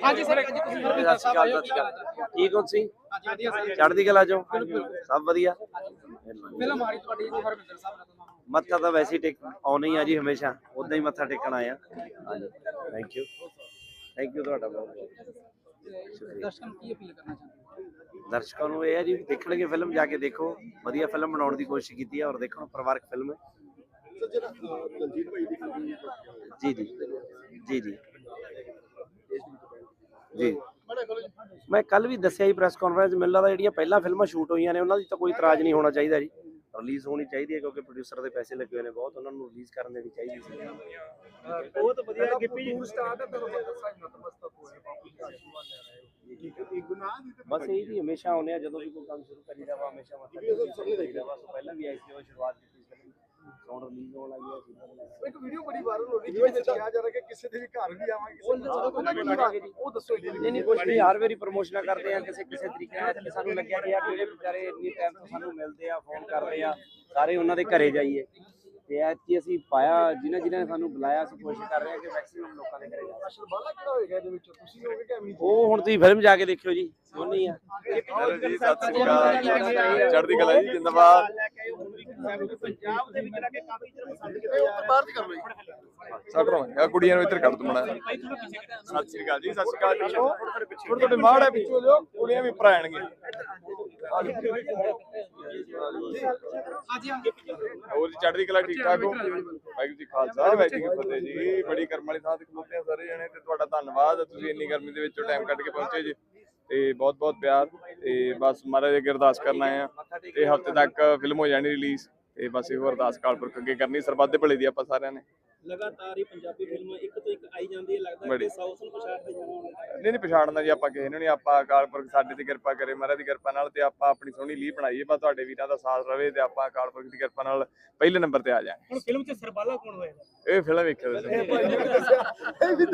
ਹਾਂਜੀ ਸਰ ਸਤਿ ਸ਼੍ਰੀ ਅਕਾਲ ਸਤਿ ਸ਼੍ਰੀ ਅਕਾਲ ਠੀਕ ਹੋ ਤੁਸੀਂ ਚੜ੍ਹਦੀ ਕਲਾ ਚੋਂ? ਸਭ ਵਧੀਆ। ਤੁਹਾਡੀ ਜੀ ਸਾਹਿਬ ਨਾਲ ਮੱਥਾ ਤਾਂ ਵੈਸੇ ਟੇਕ ਆਉਣਾ ਹੀ ਆ ਜੀ ਹਮੇਸ਼ਾ। ਉਦਾਂ ਹੀ ਮੱਥਾ ਟੇਕਣ ਆਇਆ ਹਾਂਜੀ। ਥੈਂਕ ਯੂ ਥੈਂਕ ਯੂ ਤੁਹਾਡਾ ਬਹੁਤ। ਬਹੁਤ ਦਰਸ਼ਕਾਂ ਨੂੰ ਕੀ ਅਪੀਲ ਕਰਨਾ ਚਾਹੁੰਦੇ ਦਰਸ਼ਕਾਂ ਨੂੰ ਇਹ ਹੈ ਜੀ ਦੇਖਣਗੇ ਫਿਲਮ ਜਾ ਕੇ ਦੇਖੋ। ਵਧੀਆ ਫਿਲਮ ਬਣਾਉਣ ਦੀ ਕੋਸ਼ਿਸ਼ ਕੀਤੀ ਹੈ ਔਰ ਦੇਖੋ ਪਰਿਵਾਰਕ ਫਿਲਮ ਹੈ ਜੀ ਜੀ। ਜੀ ਜੀ। ਜੀ। ਮੈਂ ਕੱਲ ਵੀ ਦੱਸਿਆ ਜੀ ਪ੍ਰੈਸ ਕਾਨਫਰੰਸ ਮੈਨੂੰ ਲੱਗਦਾ ਜਿਹੜੀਆਂ ਪਹਿਲਾਂ ਫਿਲਮਾਂ ਸ਼ੂਟ ਹੋਈਆਂ ਨੇ ਉਹਨਾਂ ਦੀ ਤਾਂ ਕੋਈ ਇਤਰਾਜ਼ ਨਹੀਂ ਹੋਣਾ ਚਾਹੀਦਾ ਜੀ। ਰਿਲੀਜ਼ ਹੋਣੀ ਚਾਹੀਦੀ ਹੈ ਕਿਉਂਕਿ ਪ੍ਰੋਡਿਊਸਰ ਦੇ ਪੈਸੇ ਲੱਗੇ ਹੋਏ ਨੇ ਬਹੁਤ ਉਹਨਾਂ ਨੂੰ ਰਿਲੀਜ਼ ਕਰਨ ਦੇਣੀ ਚਾਹੀਦੀ ਸੀ ਬਹੁਤ ਵਧੀਆ ਗਿੱਪੀ ਜੀ। ਸਟਾਰਟ ਹੈ ਤਾਂ ਹਰਵਿੰਦਰ ਸਾਹਿਬ ਨਤਮਸਤਕ ਹੋਏ ਬਸ ਇਹ ਹਮੇਸ਼ਾ ਆਉਂਦੇ ਆ ਜਦੋਂ ਵੀ ਕੋਈ ਕੰਮ ਸ਼ੁਰੂ ਕਰੀਦਾ ਵਾ ਹਮੇਸ਼ਾ ਸੋ ਪਹਿਲਾਂ ਵੀ ਆਈ ਸੀ ਉਹ ਸ਼ੁਰੂਆਤ ਕੀਤੀ ਸੀ ਸਾਊਂਡ ਰਿਲੀਜ਼ ਹੋਣ ਲੱਗੀ ਹੈ ਸੀ ਇੱਕ ਵੀਡੀਓ ਬੜੀ ਵਾਇਰਲ ਹੋ ਰਹੀ ਜਿਵੇਂ ਕਿਹਾ ਜਾ ਰਿਹਾ ਕਿ ਕਿਸੇ ਦੇ ਵੀ ਘਰ ਵੀ ਆਵਾਂਗੇ ਉਹ ਦੱਸੋ ਨਹੀਂ ਨਹੀਂ ਕੁਝ ਨਹੀਂ ਹਰ ਵਾਰੀ ਪ੍ਰੋਮੋਸ਼ਨਾਂ ਕਰਦੇ ਆ ਕਿਸੇ ਕਿਸੇ ਤਰੀਕੇ ਨਾਲ। ਇੱਥੇ ਸਾਨੂੰ ਲੱਗਿਆ ਕਿ ਯਾਰ ਜਿਹੜੇ ਵਿਚਾਰੇ ਇੰਨੀ ਟਾਈਮ ਤੋਂ ਸਾਨੂੰ ਮਿਲਦੇ ਆ ਫੋਨ ਕਰਦੇ ਆ ਸਾਰੇ ਉਹਨਾਂ ਦੇ ਘਰੇ ਜਾਈਏ। ਤੇ ਐਤਕੀ ਅਸੀਂ ਪਾਇਆ ਜਿਨ੍ਹਾਂ ਜਿਨ੍ਹਾਂ ਨੇ ਸਾਨੂੰ ਬੁਲਾਇਆ ਅਸੀਂ ਕੋਸ਼ਿਸ਼ ਕਰ ਰਹੇ ਹਾਂ ਕਿ ਮੈਕਸਿਮਮ ਲੋਕਾਂ ਦੇ ਘਰੇ ਜਾਈਏ ਸ਼ਰਬਾਲਾ ਕਿਹੜਾ ਹੋਏਗਾ ਇਹਦੇ ਵਿੱਚ? ਤੁਸੀਂ ਹੋਗੇ ਕਿ ਅਮੀ ਉਹ ਹੁਣ ਤੁਸੀਂ ਫਿਲਮ ਜਾ ਕੇ ਦੇਖਿਓ ਜੀ ਦੋਨੇ ਹੀ ਆ। ਹੈਲੋ ਜੀ ਸਤਿ ਸ੍ਰੀ ਅਕਾਲ ਚੜ੍ਹਦੀ ਕਲਾ ਜੀ ਜਿੰਦਾਬਾਦ। ਪੰਜਾਬ ਦੇ ਵਿੱਚ ਲੱਗ ਕੇ ਕਾਫੀ ਚਿਰ ਪਸੰਦ ਬਾਹਰ ਦੀ ਕਰ ਲਓ ਜੀ। ਸੱਟ ਰਹਾ ਕੁੜੀਆਂ ਨੂੰ ਇੱਧਰ ਕੱਢ ਦੋ ਮਣਾ ਸਤਿ ਸ੍ਰੀ ਅਕਾਲ ਜੀ ਸਤਿ ਸ੍ਰੀ ਅਕਾਲ ਪਿੱਛੋਂ। ਥੋੜੇ ਥੋੜੇ ਮਾੜ ਹੈ ਪਿੱਛੋਂ ਜੋ ਕੁੜੀਆਂ ਵੀ ਉੱਪਰ ਆਣਗੇ ਹਾਂਜੀ ਹੋਰ ਜੀ ਚੜ੍ਹਦੀ ਕਲਾ ਠੀਕ ਠਾਕ ਹੋ? ਵਾਹਿਗੁਰੂ ਜੀ ਖਾਲਸਾ ਵਾਹਿਗੁਰੂ ਜੀ ਕੀ ਫਤਿਹ ਜੀ। ਬੜੀ ਕਰਮ ਵਾਲੀ ਥਾਂ ਤੇ ਖਲੋਤੇ ਆ ਸਾਰੇ ਜਣੇ ਤੇ ਤੁਹਾਡਾ ਧੰਨਵਾਦ ਤੁਸੀਂ ਇੰਨੀ ਗਰਮੀ ਦੇ ਵਿੱਚੋਂ ਟਾਈਮ ਕੱਢ ਕੇ ਪਹੁੰਚੇ ਜੀ। ਤੇ ਬਹੁਤ ਬਹੁਤ ਪਿਆਰ। ਤੇ ਬਸ ਮਹਾਰਾਜ ਅੱਗੇ ਅਰਦਾਸ ਕਰਨ ਆਏ ਆ। ਤੇ ਹਫ਼ਤੇ ਤੱਕ ਫਿਲਮ ਹੋ ਜਾਣੀ ਰਿਲੀਜ਼ ਤੇ ਬਸ ਇਹੋ ਅਰਦਾਸ ਕਾਲ ਪੁਰਖ ਅੱਗੇ ਕਰਨੀ ਸਰਬੱਤ ਦੇ ਭਲੇ ਦੀ ਆਪਾਂ ਸਾਰਿਆਂ ਨੇ। ਲਗਾਤਾਰ ਹੀ ਪੰਜਾਬੀ ਫਿਲਮਾਂ ਇੱਕ ਤੋਂ ਇੱਕ ਆਈ ਜਾਂਦੀ ਹੈ ਲੱਗਦਾ। ਕਿ ਸਾਊਥ ਨੂੰ ਪਛਾੜ ਤੇ ਜਾਣਾ ਨਹੀਂ ਨਹੀਂ ਪਛਾੜਨਾ ਜੀ ਆਪਾਂ ਕਿਸੇ ਨੂੰ ਨਹੀਂ ਆਪਾਂ ਅਕਾਲ ਪੁਰਖ ਸਾਡੇ ਤੇ ਕਿਰਪਾ ਕਰੇ ਮਹਾਰਾਜ ਦੀ ਕਿਰਪਾ ਨਾਲ ਤੇ ਆਪਾਂ ਆਪਣੀ ਸੋਹਣੀ ਲੀਹ ਬਣਾਈਏ ਬਸ ਤੁਹਾਡੇ ਵੀਰਾਂ ਦਾ ਸਾਥ ਰਵੇ ਤੇ ਆਪਾਂ ਅਕਾਲ ਪੁਰਖ ਦੀ ਕਿਰਪਾ ਨਾਲ ਪਹਿਲੇ ਨੰਬਰ ਤੇ ਆ ਜਾਾਂਗੇ ਹੁਣ ਫਿਲਮ 'ਚ ਸਰਬਾਲਾ ਕੌਣ ਹੋਏਗਾ? ਇਹ ਫਿਲਮ ਵੇਖਿਓ ਤੁਸੀਂ।